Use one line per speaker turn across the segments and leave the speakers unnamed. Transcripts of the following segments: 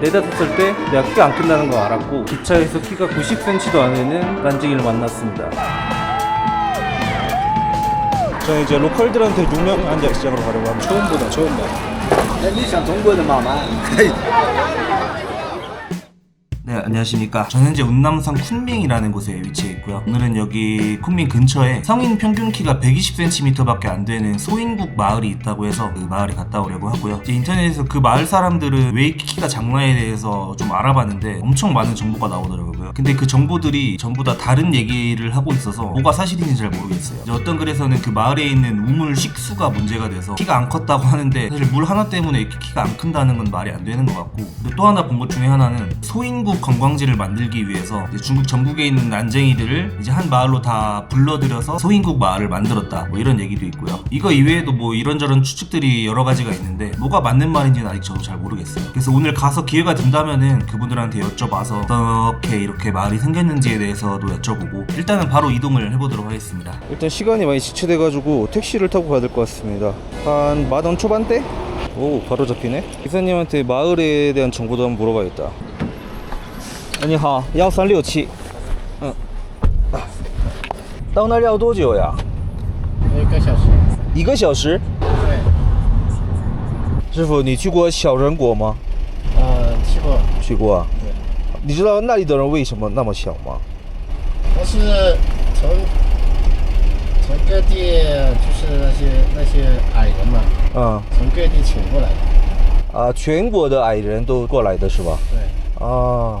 네다섯 살 때 내가 키가 안 큰다는 거 알았고 기차에서 키가 90cm도 안 되는 난징이를 만났습니다. 저는 이제 로컬들한테 유명한 야시장으로 가려고 합니다.
처음 보다 처음 봐. 你想中国的妈妈？
네, 안녕하십니까. 저는 현재 운남성 쿤밍이라는 곳에 위치해 있고요. 오늘은 여기 쿤밍 근처에 성인 평균 키가 120cm밖에 안 되는 소인국 마을이 있다고 해서 그 마을에 갔다 오려고 하고요. 인터넷에서 그 마을 사람들은 왜 이렇게 키가 작나에 대해서 좀 알아봤는데 엄청 많은 정보가 나오더라고요. 근데 그 정보들이 전부 다 다른 얘기를 하고 있어서 뭐가 사실인지 잘 모르겠어요. 어떤 글에서는 그 마을에 있는 우물 식수가 문제가 돼서 키가 안 컸다고 하는데 사실 물 하나 때문에 이렇게 키가 안 큰다는 건 말이 안 되는 것 같고 또 하나 본 것 중에 하나는 소인국 관광지를 만들기 위해서 중국 전국에 있는 난쟁이들을 이제 한 마을로 다 불러들여서 소인국 마을을 만들었다. 뭐 이런 얘기도 있고요. 이거 이외에도 뭐 이런저런 추측들이 여러 가지가 있는데 뭐가 맞는 말인지는 아직 저도 잘 모르겠어요. 그래서 오늘 가서 기회가 된다면은 그분들한테 여쭤봐서 어떻게 이렇게 마을이 생겼는지에 대해서도 여쭤보고 일단은 바로 이동을 해보도록 하겠습니다. 일단 시간이 많이 지체돼가지고 택시를 타고 가야 될 것 같습니다. 한 만 원 초반대? 오 바로 잡히네. 기사님한테 마을에 대한 정보도 한번 물어봐야겠다 你好，幺三六七，嗯，到那儿要多久呀？
一个小时。
一个小时。
对，
师傅，你去过小人国吗？
呃，去过。
去过啊。
对，
你知道那里的人为什么那么小吗？
但是从从各地就是那些那些矮人嘛，
嗯，
从各地请过来的。
啊，全国的矮人都过来的是吧？
对，
啊，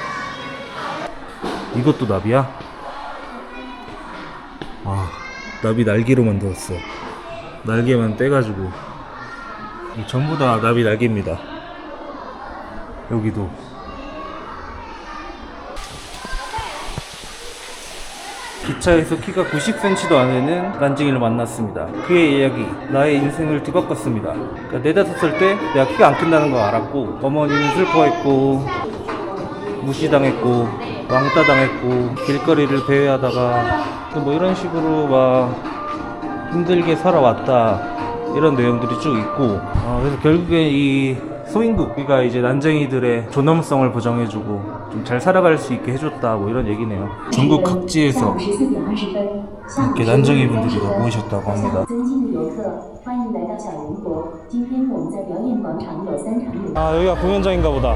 이것도 나비야? 아, 나비 날개로 만들었어. 날개만 떼가지고. 이 전부 다 나비 날개입니다. 여기도. 기차에서 키가 90cm도 안 되는 난징이를 만났습니다. 그의 이야기, 나의 인생을 뒤바꿨습니다. 그러니까 네다섯 살 때 내가 키가 안 큰다는 거 알았고, 어머니는 슬퍼했고, 무시당했고, 왕따 당했고 길거리를 배회하다가 뭐 이런 식으로 막 힘들게 살아왔다 이런 내용들이 쭉 있고 어, 그래서 결국에 이 소인국비가 이제 난쟁이들의 존엄성을 보장해주고 좀 잘 살아갈 수 있게 해줬다 뭐 이런 얘기네요. 전국 각지에서 이렇게 난쟁이 분들이 모이셨다고 합니다. 아 여기가 공연장인가 보다.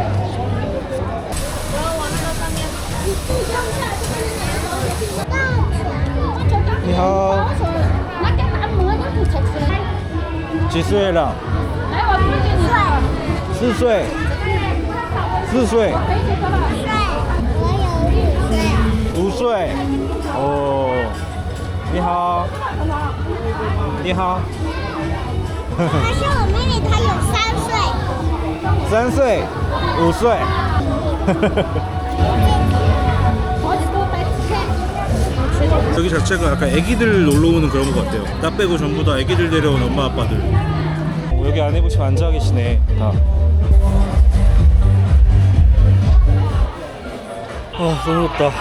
好。
那干嘛么你不才出来？
几岁了？
来，我推给你。
四岁。四岁。五岁。哦。你好。你好。
她是我妹妹，她有三岁。
三岁。五岁 여기 자체가 약간 애기들 놀러 오는 그런 것 같아요. 나 빼고 전부 다 애기들 데려온 엄마 아빠들. 여기 안에 보시면 앉아 계시네. 다. 아 너무 덥다.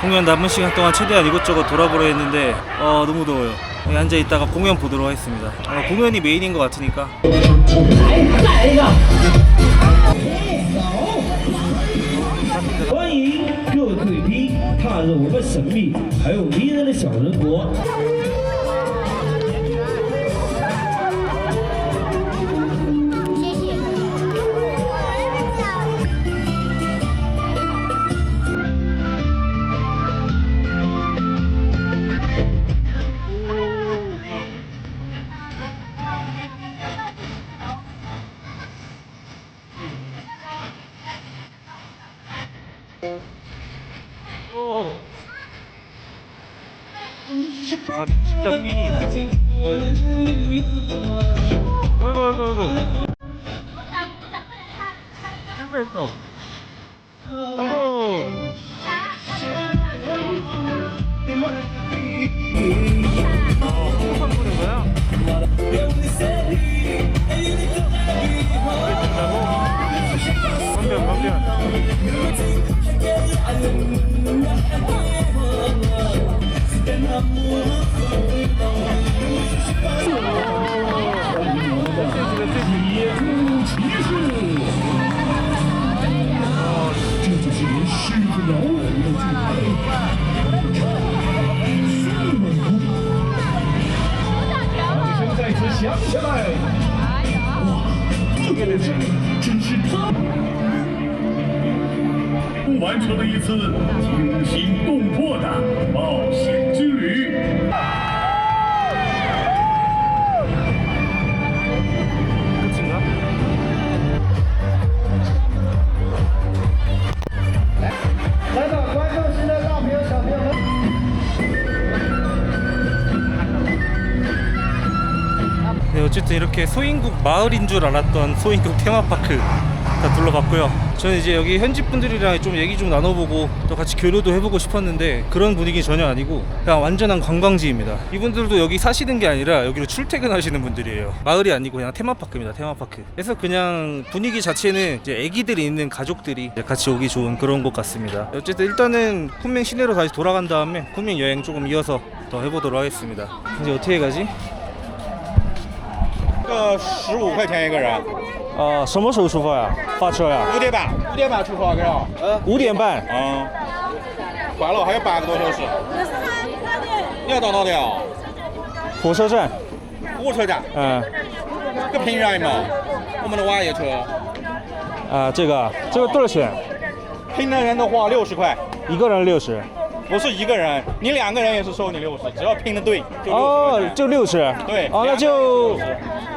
공연 남은 시간 동안 최대한 이것저것 돌아보려 했는데 어 너무 더워요. 여기 앉아 있다가 공연 보도록 하겠습니다. 어, 공연이 메인인 것 같으니까.
宾踏入我们神秘还有迷人的小人国。
谢谢。
아 진짜 삐. 아이고 아이 네, 어쨌든 이렇게 소인국 마을인 줄 알았던 소인국 테마파크 다 둘러봤고요. 저는 이제 여기 현지 분들이랑 좀 얘기 좀 나눠보고 또 같이 교류도 해보고 싶었는데 그런 분위기 전혀 아니고 그냥 완전한 관광지입니다. 이분들도 여기 사시는 게 아니라 여기로 출퇴근하시는 분들이에요. 마을이 아니고 그냥 테마파크입니다. 테마파크. 그래서 그냥 분위기 자체는 이제 애기들이 있는 가족들이 같이 오기 좋은 그런 곳 같습니다. 어쨌든 일단은 쿤밍 시내로 다시 돌아간 다음에 쿤밍 여행 조금 이어서 더 해보도록 하겠습니다. 이제 어떻게 가지?
个十五块钱一个人，
啊，什么时候出发呀？发车呀？
五点半，五点半出发，哥。呃，
五点半。
嗯，快了，还有半个多小时。你要到哪里啊？
火车站。
火车站，
嗯。
这平原嘛，我们的瓦业车，
啊，这个这个多少钱？
拼的人的话六十块，
一个人六十。
不是一个人，你两个人也是收你六十，只要拼的对就
哦，就六十。
对
哦，那就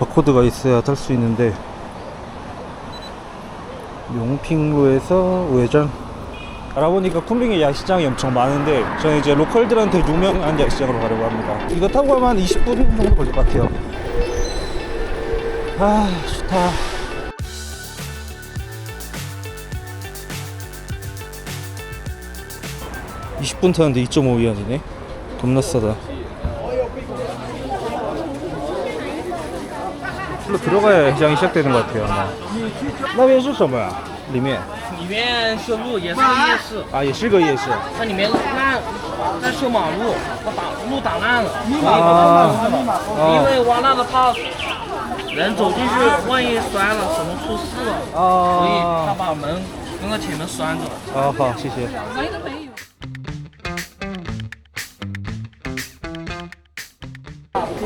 바코드가 있어야 탈 수 있는데. 용핑로에서 우회전. 알아보니까 쿤밍에 야시장이 엄청 많은데 저는 이제 로컬들한테 유명한 야시장으로 가려고 합니다. 이거 타고 가면 한 20분 정도 걸릴 것 같아요. 아, 좋다. (20분) 타는데 (2.5위안이네) 겁나 싸다 일로 들어가야 야시장이 시작되는 것 같아요 아마 那边是什么呀里面
里面是路，也是个夜市。
啊也是个夜市
它里面那那修马路，它打路打烂了，
啊
因为挖烂了怕人走进去，万一摔了什么出事了，所以他
啊
把门跟个铁门拴着了。
啊好谢谢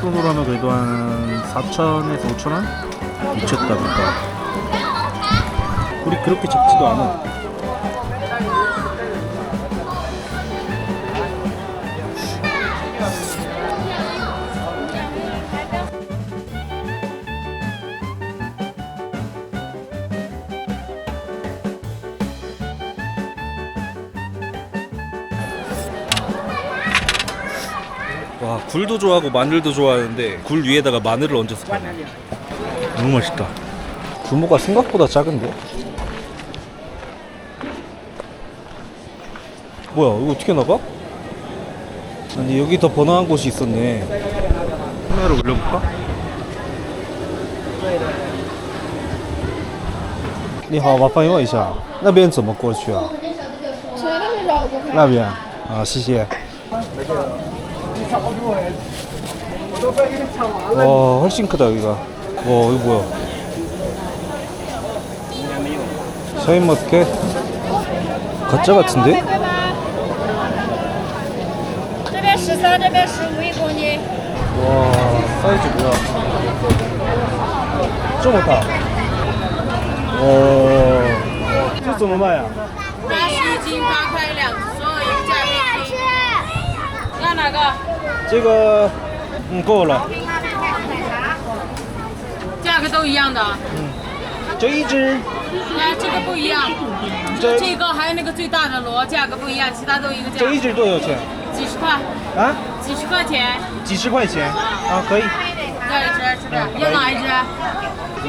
돈으로 하면 그래도 한 4천에서 5천 원? 미쳤다, 그러니까. 우리 그렇게 적지도 않아. 와 굴도 좋아하고 마늘도 좋아하는데 굴 위에다가 마늘을 얹어서 파네 너무 맛있다 규모가 생각보다 작은데 뭐야 이거 어떻게 나가? 아니 여기 더 번화한 곳이 있었네 카메라를 올려볼까? 你好，麻烦问一下，那边怎么过去啊？那边啊，谢谢。 와 훨씬 크다 여기가 와 이거 뭐야 샤인머스켓 가짜 같은데?
这边十三，这边十五一公斤。
와 사이즈 뭐야 这么大哇这怎么卖啊？
八十一斤八块两，所有一个价平均。要哪个？
这个嗯够了
价格都一样的。
嗯这一只
哎，这个不一样，
这
这个还有那个最大的螺，价格不一样，其他都一个价。
这一只多少钱
几十块，
啊？
几十块钱。
几十块钱啊可以
要一只是不是？要哪一只？
呃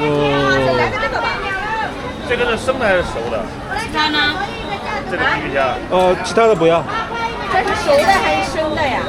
这个是生的还是熟的？
其他呢？
这个皮皮虾。
呃其他的不要
这是熟的还是生的呀？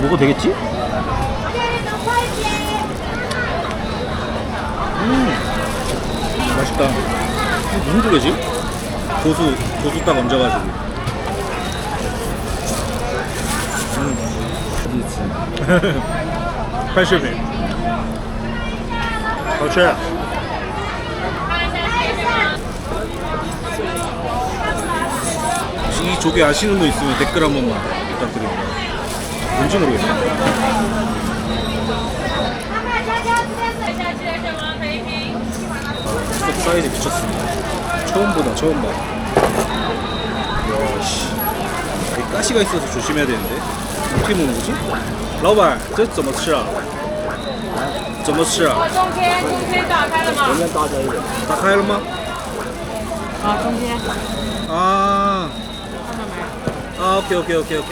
먹어도 되겠지? 음. 맛있다. 이거 무슨 조개지? 고수 고수 딱 얹어가지고. 음. 80일 어째 이 조개 아시는 분 있으면 댓글 한 번만 부탁드립니다. 뭔지 모르겠네. 아, 사이즈 미쳤습니다. 처음 보다 처음 봐. 와 씨. 여기 가시가 있어서 조심해야 되는데 어떻게 먹는 거지? 老板，这怎么吃啊？怎么吃啊？
中间中间打开了吗？
打开了吗？
好，中间。
啊啊，OK OK OK OK。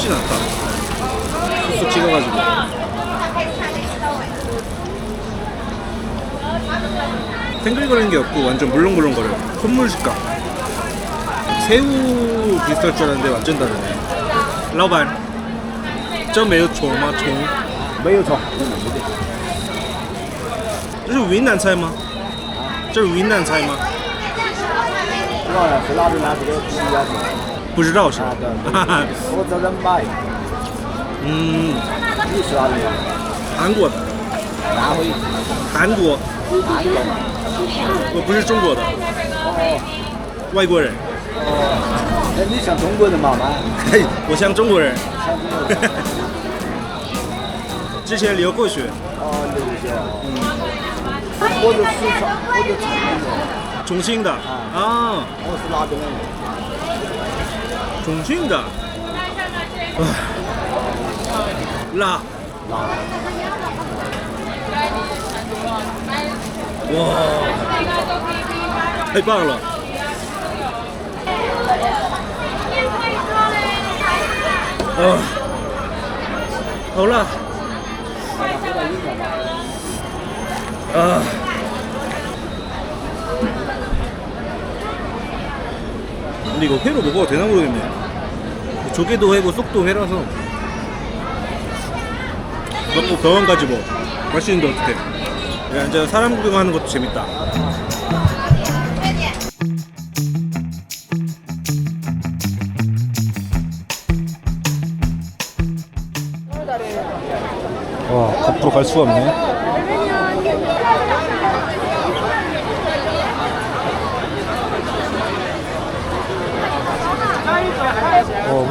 맛있진 않다. 소스 찍어가지고. 탱글거리는 게 없고 완전 물렁물렁거려요. 콧물 식감. 새우 비슷할 줄 알았는데 완전 다르네. 老板,这没有虫吗?虫?没有虫. 这是云南菜吗？这是云南菜吗？
知道了，是哪里拿这个皮啊？
不知道是吧？哈哈，
我这人买，
嗯，
你是哪里？
韩国的，
安徽。
韩国，
韩国。
我不是中国的，外国人。
哦，那你像中国人嘛？妈。
嘿，我像中国人。之前留过学，
哦，留学哦。嗯。我就四川，我就重庆的。
重庆的啊，
我是哪边的？
重庆的。唉，辣。
辣。
哇，太棒了！啊，好辣！아 근데 이거 회로 먹어도 되나 모르겠네 조개도 회고 쏙도 회라서. 먹고 병원 가지 뭐. 맛있는데 어떡해 야 이제 사람 구경하는 것도 재밌다. 와 앞으로 갈 수가 없네 어,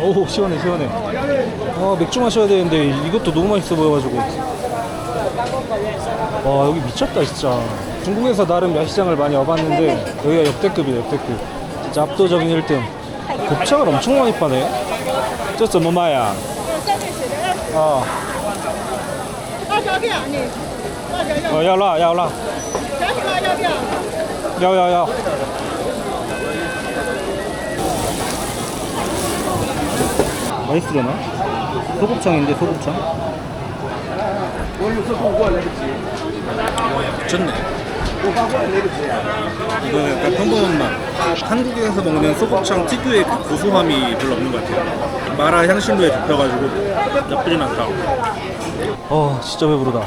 오 시원해 시원해 아 맥주 마셔야 되는데 이것도 너무 맛있어 보여가지고 와 여기 미쳤다 진짜 중국에서 나름 야시장을 많이 와봤는데 여기가 역대급이야 역대급 진짜 압도적인 1등 곱창을 엄청 많이 파네 저怎么卖呀 아. 어, 要辣要辣要要要 맛있으려나? 소곱창인데 소곱창? 와 미쳤네. 이거는 약간 평범한 맛. 한국에서 먹는 소곱창 특유의 그 고소함이 별로 없는 것 같아요. 마라 향신료에 잡혀가지고 나쁘진 않다. 아 진짜 배부르다.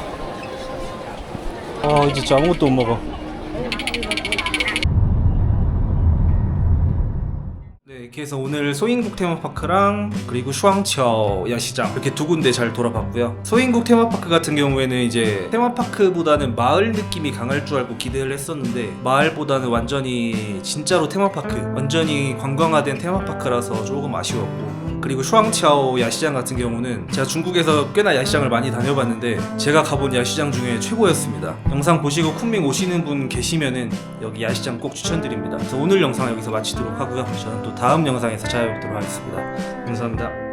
아 이제 진짜 아무것도 못 먹어 해서 오늘 소인국 테마파크랑 그리고 슈앙차오 야시장 이렇게 두 군데 잘 돌아봤고요. 소인국 테마파크 같은 경우에는 이제 테마파크보다는 마을 느낌이 강할 줄 알고 기대를 했었는데 마을보다는 완전히 진짜로 테마파크, 완전히 관광화된 테마파크라서 조금 아쉬웠고 그리고 슈앙차오 야시장 같은 경우는 제가 중국에서 꽤나 야시장을 많이 다녀봤는데 제가 가본 야시장 중에 최고였습니다. 영상 보시고 쿤밍 오시는 분 계시면은 여기 야시장 꼭 추천드립니다. 그래서 오늘 영상 여기서 마치도록 하고요. 저는 또 다음 영상에서 찾아뵙도록 하겠습니다. 감사합니다.